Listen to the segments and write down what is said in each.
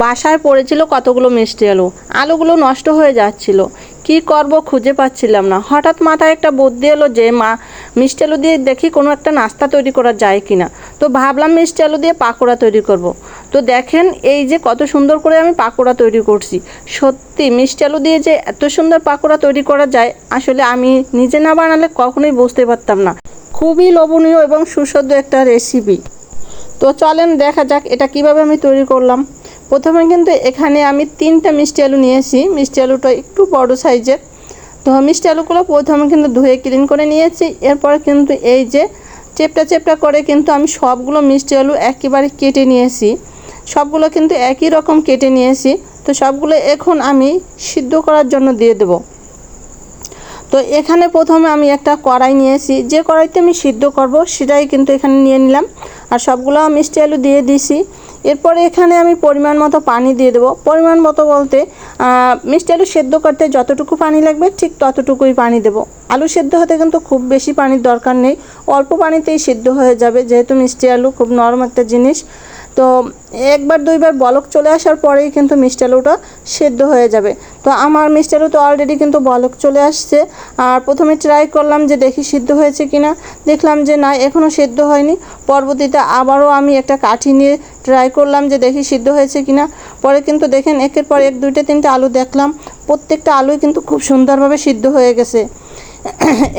বাসায় পড়েছিল কতগুলো মিষ্টি আলু। আলুগুলো নষ্ট হয়ে যাচ্ছিল। কি করব খুঁজে পাচ্ছিলাম না। হঠাৎ মাথায় একটা বুদ্ধি এলো যে, মা, মিষ্টি আলু দিয়ে দেখি কোনো একটা নাস্তা তৈরি করা যায় কি না তো ভাবলাম মিষ্টি আলু দিয়ে পাকোড়া তৈরি করব। তো দেখেন এই যে কত সুন্দর করে আমি পাকোড়া তৈরি করছি। সত্যি, মিষ্টি আলু দিয়ে যে এত সুন্দর পাকোড়া তৈরি করা যায়, আসলে আমি নিজে না বানালে কখনোই বুঝতে পারতাম না। খুবই লোভনীয় এবং সুস্বাদু একটা রেসিপি তো চলেন দেখা যাক এটা কীভাবে আমি তৈরি করলাম। প্রথমে কিন্তু এখানে আমি তিনটা মিষ্টি আলু নিয়েছি মিষ্টি আলুটা একটু বড় সাইজের। তো মিষ্টি আলুগুলো প্রথমে কিন্তু ধুয়ে ক্লিন করে নিয়েছি। এরপর কিন্তু এই যে চেপটা চেপটা করে কিন্তু আমি সবগুলো মিষ্টি আলু একেবারে কেটে নিয়েছি সবগুলো কিন্তু একই রকম কেটে নিয়েছি তো সবগুলো এখন আমি সিদ্ধ করার জন্য দিয়ে দেবো। তো এখানে প্রথমে আমি একটা কড়াই নিয়েছি। যে কড়াইতে আমি সিদ্ধ করব সেটাই কিন্তু এখানে নিয়ে নিলাম। আর সবগুলো মিষ্টি আলু দিয়ে দিছি। এরপরে এখানে আমি পরিমাণ মতো পানি দিয়ে দেবো। পরিমাণ মতো বলতে মিষ্টি আলু সেদ্ধ করতে যতটুকু পানি লাগবে ঠিক ততটুকুই পানি দেবো। আলু সেদ্ধ হতে কিন্তু খুব বেশি পানির দরকার নেই। অল্প পানিতেই সেদ্ধ হয়ে যাবে। যেহেতু মিষ্টি আলু খুব নরম একটা জিনিস। তো একবার দুইবার বলক চলে আসার পরেই কিন্তু মিষ্টি আলুটা সেদ্ধ হয়ে যাবে। তো আমার মিষ্টি আলু তো অলরেডি কিন্তু বলক চলে আসছে। আর প্রথমে ট্রাই করলাম যে দেখি সিদ্ধ হয়েছে কি না দেখলাম যে না এখনও সেদ্ধ হয়নি। পরবর্তীতে আবারও আমি একটা কাঠি নিয়ে ট্রাই করলাম যে দেখি সিদ্ধ হয়েছে কি না পরে কিন্তু দেখেন একের পর এক দুইটা তিনটা আলু দেখলাম। প্রত্যেকটা আলুই কিন্তু খুব সুন্দরভাবে সিদ্ধ হয়ে গেছে।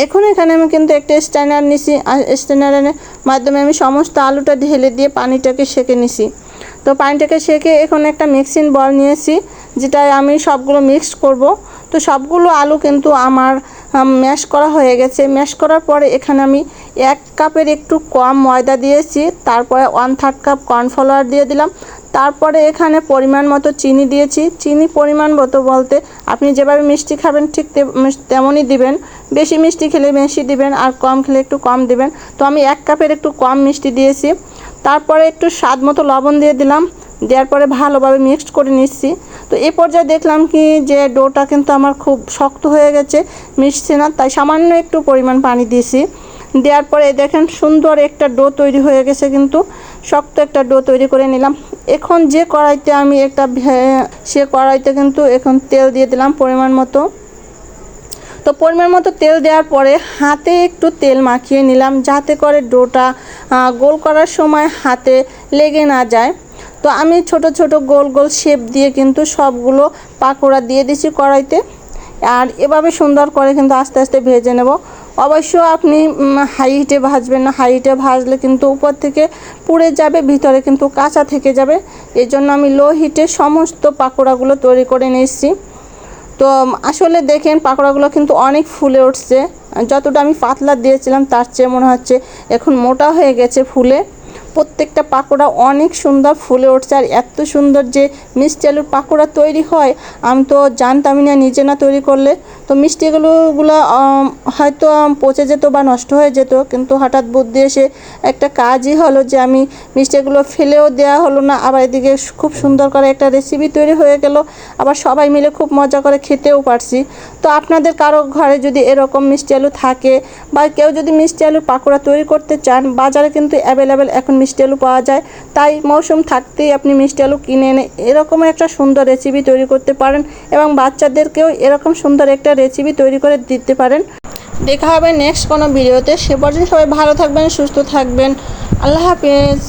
এখন এখানে আমি কিন্তু একটা স্ট্যান্ডার নিছি স্ট্যান্ডারের মাধ্যমে আমি সমস্ত আলুটা ঢেলে দিয়ে পানিটাকে সেকে নিছি। তো পানিটাকে সেকে এখন একটা মিক্সিং বল নিয়েছি, যেটায় আমি সবগুলো মিক্স করব। তো সবগুলো আলু কিন্তু আমার ম্যাশ করা হয়ে গেছে। ম্যাশ করার পরে এখানে আমি এক কাপের একটু কম ময়দা দিয়েছি, তারপরে ওয়ান থার্ড কাপ কর্নফ্লাওয়ার দিয়ে দিলাম। তারপরে এখানে পরিমাণ মতো চিনি দিয়েছি। চিনি পরিমাণ মতো বলতে আপনি যেভাবে মিষ্টি খাবেন ঠিক তেমনই দিবেন। বেশি মিষ্টি খেলে বেশি দিবেন আর কম খেলে একটু কম দিবেন। তো আমি এক কাপের একটু কম মিষ্টি দিয়েছি। তারপরে একটু স্বাদ মতো লবণ দিয়ে দিলাম। দেওয়ার পরে ভালোভাবে মিক্সড করে নিচ্ছি। তো এই পর্যায়ে দেখলাম কি যে ডোটা কিন্তু আমার খুব শক্ত হয়ে গেছে, মিশছে না, তাই সামান্য একটু পরিমাণ পানি দিয়েছি। দেওয়ার পরে দেখেন সুন্দর একটা ডো তৈরি হয়ে গেছে কিন্তু। শক্ত একটা ডো তৈরি করে নিলাম। এখন যে কড়াইতে আমি একটা সে কড়াইতে কিন্তু এখন তেল দিয়ে দিলাম পরিমাণ মতো। তো পরিমাণ মতো তেল দেওয়ার পরে হাতে একটু তেল মাখিয়ে নিলাম যাতে করে ডোটা গোল করার সময় হাতে লেগে না যায়। তো আমি ছোট ছোট গোল গোল শেপ দিয়ে কিন্তু সবগুলো পাকোড়া দিয়ে দিছি কড়াইতে। আর এভাবে সুন্দর করে কিন্তু আস্তে আস্তে ভেজে নেব। অবশ্য আপনি হাই হিটে ভাজবেন না। হাই হিটে ভাজলে কিন্তু উপর থেকে পুড়ে যাবে, ভিতরে কিন্তু কাঁচা থেকে যাবে। এই জন্য আমি লো হিটে সমস্ত পাকোড়াগুলো তৈরি করে নিয়েছি। তো আসলে দেখেন, পাকোড়াগুলো কিন্তু অনেক ফুলে উঠছে। যতটা আমি পাতলা দিয়েছিলাম, তার চেয়ে মনে হচ্ছে এখন মোটা হয়ে গেছে ফুলে। প্রত্যেকটা পাকোড়া অনেক সুন্দর ফুলে উঠছে আর এত সুন্দর যে মিষ্টি আলুর পাকোড়া তৈরি হয়, আমি তো জানতামই না, নিজে না তৈরি করলে। তো মিষ্টিগুলোগুলো হয়তো পচে যেত বা নষ্ট হয়ে যেত, কিন্তু হঠাৎ বুদ্ধি এসে একটা কাজই হলো যে আমি মিষ্টিগুলো ফেলেও দেওয়া হলো না, আবার এদিকে খুব সুন্দর করে একটা রেসিপি তৈরি হয়ে গেল, আবার সবাই মিলে খুব মজা করে খেতেও পারছি। তো আপনাদের কারও ঘরে যদি এরকম মিষ্টি আলু থাকে বা কেউ যদি মিষ্টি আলুর পাকোড়া তৈরি করতে চান, বাজারে কিন্তু অ্যাভেলেবেল এখন মিষ্টি আলু পাওয়া যায়। তাই মৌসুম থাকতেই আপনি মিষ্টি আলু কিনে এনে এরকম একটা সুন্দর রেসিপি তৈরি করতে পারেন এবং বাচ্চাদেরকেও এরকম সুন্দর একটা রেসিপি তৈরি করে দিতে পারেন। দেখা হবে নেক্সট কোনো ভিডিওতে সে পর্যন্ত সবাই ভালো থাকবেন, সুস্থ থাকবেন। আল্লাহ হাফিজ।